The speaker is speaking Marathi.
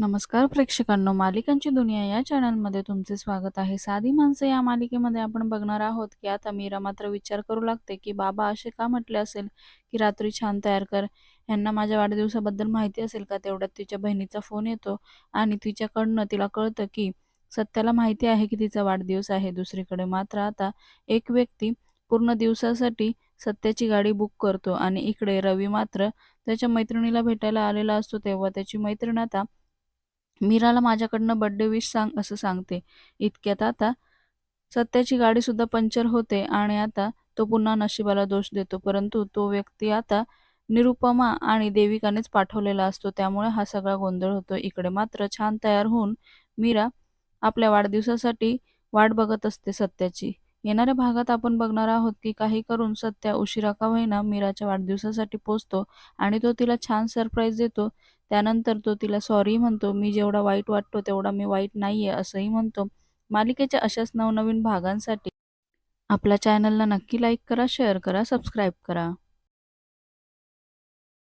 नमस्कार प्रेक्षकांनो मालिकांची दुनिया या चॅनलमध्ये तुमचे स्वागत आहे. साधी माणसं या मालिकेमध्ये आपण बघणार आहोत की आता मीरा मात्र विचार करू लागते की बाबा असे का म्हटले असेल की रात्री छान तयार कर. यांना माझ्या वाढदिवसाबद्दल माहिती असेल का तेवढ्यात तिच्या बहिणीचा फोन येतो आणि तिच्याकडनं तिला कळतं की सत्याला माहिती आहे की तिचा वाढदिवस आहे. दुसरीकडे मात्र आता एक व्यक्ती पूर्ण दिवसासाठी सत्याची गाडी बुक करतो आणि इकडे रवी मात्र त्याच्या मैत्रिणीला भेटायला आलेला असतो. तेव्हा त्याची मैत्रीण आता मीराला माझ्याकडनं बड्डे विश सांग असं सांगते. इतक्यात आता सत्याची गाडी सुद्धा पंक्चर होते आणि आता तो पुन्हा नशिबाला दोष देतो. परंतु तो व्यक्ती आता निरुपमा आणि देविकानेच पाठवलेला असतो. त्यामुळे हा सगळा गोंधळ होतो. इकडे मात्र छान तयार होऊन मीरा आपल्या वाढदिवसासाठी वाट बघत असते सत्याची. येणाऱ्या भागात आपण बघणार आहोत की काही करून सत्या उशिरा का होईना मीराच्या वाढदिवसासाठी पोचतो आणि तो तिला छान सरप्राईज देतो. त्यानंतर तो तिला सॉरी म्हणतो मी जेवढा वाईट वाटतो तेवढा मी वाईट नाहीये असंही म्हणतो. मालिकेच्या अशाच नवनवीन भागांसाठी आपल्या चॅनलला नक्की लाईक करा शेअर करा सबस्क्राईब करा.